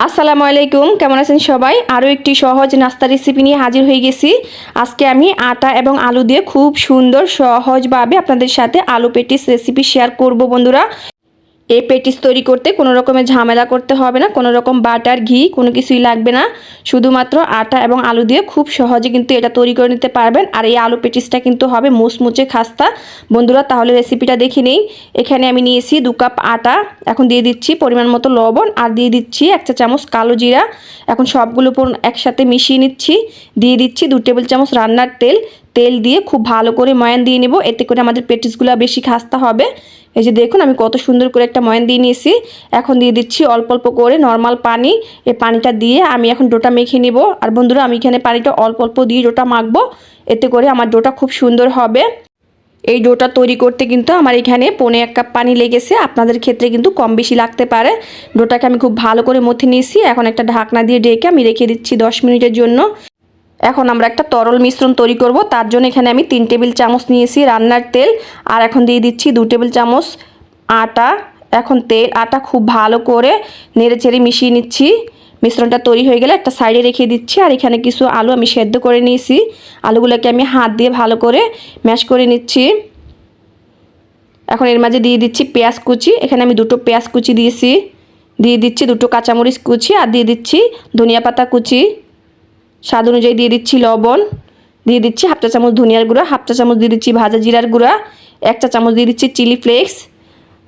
আসসালামু আলাইকুম, কেমন আছেন সবাই? আরও একটি সহজ নাস্তা রেসিপি নিয়ে হাজির হয়ে গেছি। আজকে আমি আটা এবং আলু দিয়ে খুব সুন্দর সহজভাবে আপনাদের সাথে আলু পেটিস রেসিপি শেয়ার করব বন্ধুরা। এই পেটিস তৈরি করতে কোনো রকমের ঝামেলা করতে হবে না, কোনো রকম বাটার, ঘি, কোনো কিছুই লাগবে না। শুধুমাত্র আটা এবং আলু দিয়ে খুব সহজে কিন্তু এটা তৈরি করে নিতে পারবেন। আর এই আলু পেটিসটা কিন্তু হবে মুচমুচে খাস্তা। বন্ধুরা, তাহলে রেসিপিটা দেখে নেই। এখানে আমি নিয়েছি দু কাপ আটা। এখন দিয়ে দিচ্ছি পরিমাণ মতো লবণ আর দিয়ে দিচ্ছি এক চা চামচ কালো জিরা। এখন সবগুলো উপর একসাথে মিশিয়ে নিচ্ছি। দিয়ে দিচ্ছি দু টেবিল চামচ রান্নার তেল। তেল দিয়ে খুব ভালো করে ময়ান দিয়ে নেব। এতে করে আমাদের পেটিসগুলো বেশি খাস্তা হবে। এই যে দেখুন, আমি কত সুন্দর করে একটা ময়ান দিয়ে নিয়েছি। এখন দিয়ে দিচ্ছি অল্প অল্প করে নর্মাল পানি। এই পানিটা দিয়ে আমি এখন ডোটা মেখে নিব। আর বন্ধুরা, আমি এখানে পানিটা অল্প অল্প দিয়ে ডোটা মাখবো। এতে করে আমার ডোটা খুব সুন্দর হবে। এই ডোটা তৈরি করতে কিন্তু আমার এখানে পনে এক কাপ পানি লেগেছে। আপনাদের ক্ষেত্রে কিন্তু কম বেশি লাগতে পারে। ডোটাকে আমি খুব ভালো করে মথে নিয়েছি। এখন একটা ঢাকনা দিয়ে ডেকে আমি রেখে দিচ্ছি দশ মিনিটের জন্য। এখন আমরা একটা তরল মিশ্রণ তৈরি করব। তার জন্য এখানে আমি তিন টেবিল চামচ নিয়েছি রান্নার তেল। আর এখন দিয়ে দিচ্ছি দু টেবিল চামচ আটা। এখন তেল, আটা খুব ভালো করে নেড়ে চেড়ে মিশিয়ে নিচ্ছি। মিশ্রণটা তৈরি হয়ে গেলে একটা সাইডে রেখে দিচ্ছি। আর এখানে কিছু আলু আমি সেদ্ধ করে নিয়েছি। আলুগুলোকে আমি হাত দিয়ে ভালো করে ম্যাশ করে নিচ্ছি। এখন এর মাঝে দিয়ে দিচ্ছি পেঁয়াজ কুচি। এখানে আমি দুটো পেঁয়াজ কুচি দিয়েছি। দিয়ে দিচ্ছি দুটো কাঁচামরিচ কুচি। আর দিয়ে দিচ্ছি ধনিয়া পাতা কুচি। স্বাদ অনুযায়ী দিয়ে দিচ্ছি লবণ, দিয়ে দিচ্ছি হাফ চা চামচ ধনিয়ার গুঁড়া, হাফ চা চামচ দিয়ে দিচ্ছি ভাজা জিরার গুঁড়া, এক চা চামচ দিয়ে দিচ্ছি চিলি ফ্লেক্স,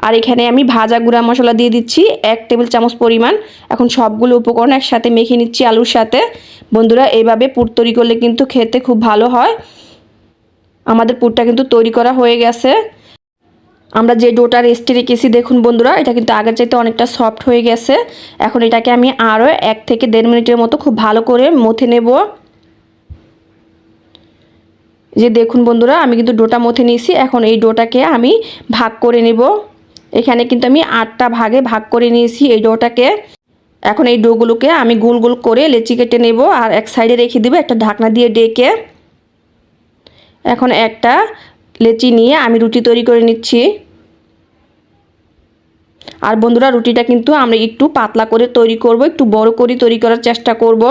আর এখানে আমি ভাজা গুঁড়া মশলা দিয়ে দিচ্ছি এক টেবিল চামচ পরিমাণ। এখন সবগুলো উপকরণ একসাথে মেখে নিচ্ছি আলুর সাথে। বন্ধুরা, এইভাবে পুর তৈরি করলে কিন্তু খেতে খুব ভালো হয়। আমাদের পুরটা কিন্তু তৈরি করা হয়ে গেছে। আমরা যে ডোটা রেস্টে রেখেছি, দেখুন বন্ধুরা, এটা কিন্তু আগের চাইতে অনেকটা সফট হয়ে গেছে। এখন এটাকে আমি আরও এক থেকে দেড় মিনিটের মতো খুব ভালো করে মথে নেব। যে দেখুন বন্ধুরা, আমি কিন্তু ডোটা মথে নিয়েছি, এখন এই ডোটাকে আমি ভাগ করে নেব। এখানে কিন্তু আমি আটটা ভাগে ভাগ করে নিয়েছি এই ডোটাকে। এখন এই ডোগুলোকে আমি গোল গোল করে লেচি কেটে নেব আর এক সাইডে রেখে দেবো একটা ঢাকনা দিয়ে ডেকে। এখন একটা লেচি নিয়ে আমি রুটি তৈরি করে নিচ্ছি। আর বন্ধুরা, রুটিটা কিন্তু আমরা একটু পাতলা করে তৈরি করব, একটু বড় করে তৈরি করার চেষ্টা করব।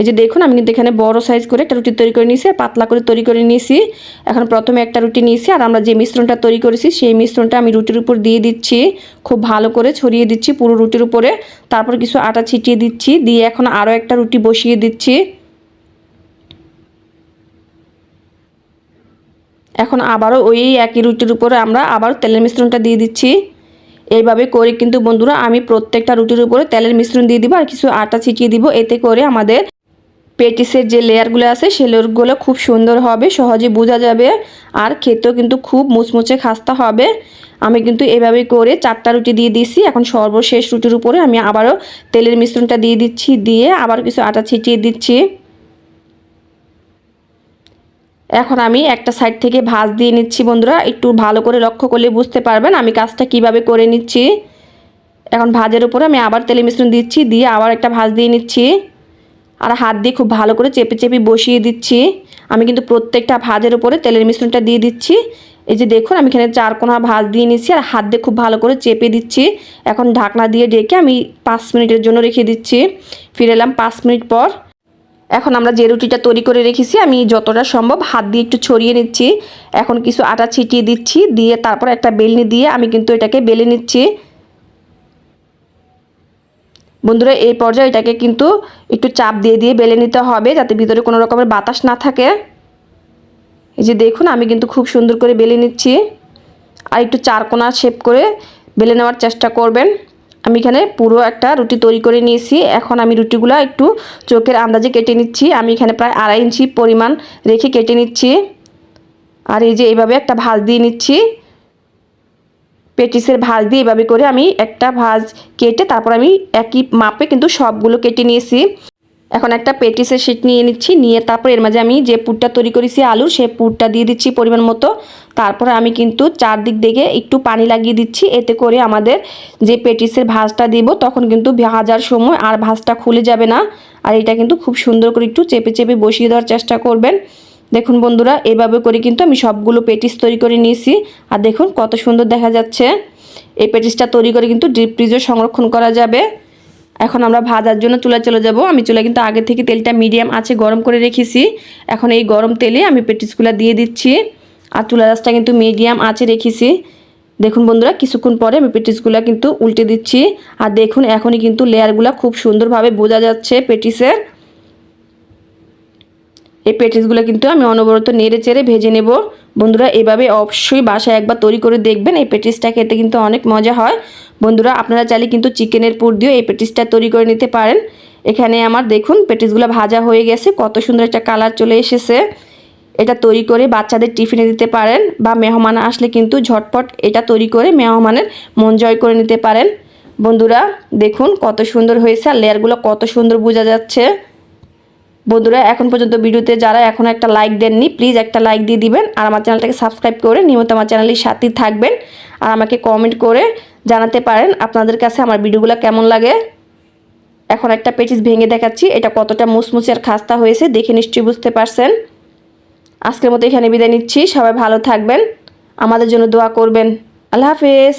এই যে দেখুন, আমি কিন্তু এখানে বড় সাইজ করে একটা রুটি তৈরি করে নিয়েছি, আর পাতলা করে তৈরি করে নিয়েছি। এখন প্রথমে একটা রুটি নিয়েছি, আর আমরা যে মিশ্রণটা তৈরি করেছি, সেই মিশ্রণটা আমি রুটির উপর দিয়ে দিচ্ছি। খুব ভালো করে ছড়িয়ে দিচ্ছি পুরো রুটির উপরে, তারপর কিছু আটা ছিটিয়ে দিচ্ছি, দিয়ে এখন আরও একটা রুটি বসিয়ে দিচ্ছি। এখন আবারও ওই একই রুটির উপরে আমরা আবার তেলের মিশ্রণটা দিয়ে দিচ্ছি। এইভাবে করে কিন্তু বন্ধুরা আমি প্রত্যেকটা রুটির উপরে তেলের মিশ্রণ দিয়ে দিব আর কিছু আটা ছিটিয়ে দিব। এতে করে আমাদের পেটিসের যে লেয়ারগুলো আছে সে লেয়ারগুলো খুব সুন্দর হবে, সহজে বোঝা যাবে আর খেতেও কিন্তু খুব মুচমুচে খাস্তা হবে। আমি কিন্তু এভাবে করে চারটা রুটি দিয়ে দিচ্ছি এখন সর্বশেষ রুটির উপরে আমি আবারও তেলের মিশ্রণটা দিয়ে দিচ্ছি, দিয়ে আবার কিছু আটা ছিটিয়ে দিচ্ছি। এখন আমি একটা সাইড থেকে ভাজ দিয়ে নিচ্ছি বন্ধুরা। একটু ভালো করে লক্ষ্য করলে বুঝতে পারবেন আমি কাজটা কীভাবে করে নিচ্ছি। এখন ভাজের উপরে আমি আবার তেলে মিশ্রণ দিচ্ছি, দিয়ে আবার একটা ভাজ দিয়ে নিচ্ছি। আর হাত দিয়ে খুব ভালো করে চেপে চেপে বসিয়ে দিচ্ছি। আমি কিন্তু প্রত্যেকটা ভাজের উপরে তেলের মিশ্রণটা দিয়ে দিচ্ছি। এই যে দেখুন, আমি এখানে চার কোনা ভাজ দিয়ে নিচ্ছি আর হাত দিয়ে খুব ভালো করে চেপে দিচ্ছি। এখন ঢাকনা দিয়ে ডেকে আমি পাঁচ মিনিটের জন্য রেখে দিচ্ছি। ফিরে এলাম পাঁচ মিনিট পর। এখন আমরা যে রুটিটা তৈরি করে রেখেছি, আমি যতটা সম্ভব হাত দিয়ে একটু ছড়িয়ে নিচ্ছি। এখন কিছু আটা ছিটিয়ে দিচ্ছি, দিয়ে তারপর একটা বেলনি দিয়ে আমি কিন্তু এটাকে বেলে নিচ্ছি। বন্ধুরা, এই পর্যায়ে এটাকে কিন্তু একটু চাপ দিয়ে দিয়ে বেলে নিতে হবে যাতে ভিতরে কোনো রকমের বাতাস না থাকে। এই যে দেখুন, আমি কিন্তু খুব সুন্দর করে বেলে নিচ্ছি। আর একটু চারকোনা শেপ করে বেলে নেওয়ার চেষ্টা করবেন। আমি এখানে পুরো একটা রুটি তৈরি করে নিয়েছি। এখন আমি রুটিগুলো একটু চোখের আন্দাজে কেটে নিচ্ছি। আমি এখানে প্রায় আড়াই ইঞ্চি পরিমাণ রেখে কেটে নিচ্ছি। আর এই যে এইভাবে একটা ভাজ দিয়ে নিচ্ছি। পেটিসের ভাজ দিয়ে এভাবে করে আমি একটা ভাজ কেটে তারপর আমি একই মাপে কিন্তু সবগুলো কেটে নিয়েছি। এখন একটা পেটিসের শিট নিয়ে নিচ্ছি, নিয়ে তারপর এর মাঝে আমি যে পুরটা তৈরি করেছি আলু সেই পুরটা দিয়ে দিচ্ছি পরিমাণ মতো। তারপরে আমি কিন্তু চারদিক দিকে একটু পানি লাগিয়ে দিচ্ছি, এতে করে আমাদের যে পেটিসের ভাজটা দিব, তখন কিন্তু ভাজার সময় আর ভাজটা খুলে যাবে না। আর এটা কিন্তু খুব সুন্দর করে একটু চেপে চেপে বসিয়ে দেওয়ার চেষ্টা করবেন। দেখুন বন্ধুরা, এভাবে করে কিন্তু আমি সবগুলো পেটিস তৈরি করে নিয়েছি। আর দেখুন কত সুন্দর দেখা যাচ্ছে। এই পেটিসটা তৈরি করে কিন্তু ডিপ ফ্রিজে সংরক্ষণ করা যাবে। এখন আমরা ভাজার জন্য চুলা চলে যাব। আমি চুলা কিন্তু আগে থেকে তেলটা মিডিয়াম আছে গরম করে রেখেছি। এখন এই গরম তেলে আমি পেটিসগুলা দিয়ে দিচ্ছি। আর চুলা রাসটা কিন্তু মিডিয়াম আছে রেখেছি। দেখুন বন্ধুরা, কিছুক্ষণ পরে আমি পেটিসগুলা কিন্তু উল্টে দিচ্ছি। আর দেখুন, এখনই কিন্তু লেয়ারগুলো খুব সুন্দরভাবে বোঝা যাচ্ছে পেটিসের। এই পেটিসগুলো কিন্তু আমি অনবরত নেড়ে চেড়ে ভেজে নেব। বন্ধুরা, এভাবে অবশ্যই বাসায় একবার তৈরি করে দেখবেন। এই পেটিসটা খেতে কিন্তু অনেক মজা হয়। বন্ধুরা, আপনারা চাইলে কিন্তু চিকেনের পুর দিয়েও এই পেটিসটা তৈরি করে নিতে পারেন। এখানে আমার দেখুন, পেটিসগুলো ভাজা হয়ে গেছে। কত সুন্দর একটা কালার চলে এসেছে। এটা তৈরি করে বাচ্চাদের টিফিনে দিতে পারেন বা মেহমান আসলে কিন্তু ঝটপট এটা তৈরি করে মেহমানের মন জয় করে নিতে পারেন। বন্ধুরা, দেখুন কত সুন্দর হয়েছে আর লেয়ারগুলো কত সুন্দর বোঝা যাচ্ছে। বন্ধুরা, এখন পর্যন্ত ভিডিওতে যারা এখন একটা লাইক দেননি প্লিজ একটা লাইক দিয়ে দিবেন আর আমার চ্যানেলটাকে সাবস্ক্রাইব করে নিয়মিত আমার চ্যানেলের সাথেই থাকবেন আর আমাকে কমেন্ট করে জানাতে পারেন আপনাদের কাছে আমার ভিডিওগুলো কেমন লাগে। এখন একটা পেটিস ভেঙে দেখাচ্ছি, এটা কতটা মুসমুসে আর খাস্তা হয়েছে দেখে নিশ্চয়ই বুঝতে পারছেন। আজকের মতো এখানে বিদায় নিচ্ছি, সবাই ভালো থাকবেন, আমাদের জন্য দোয়া করবেন, আল্লাহ হাফেজ।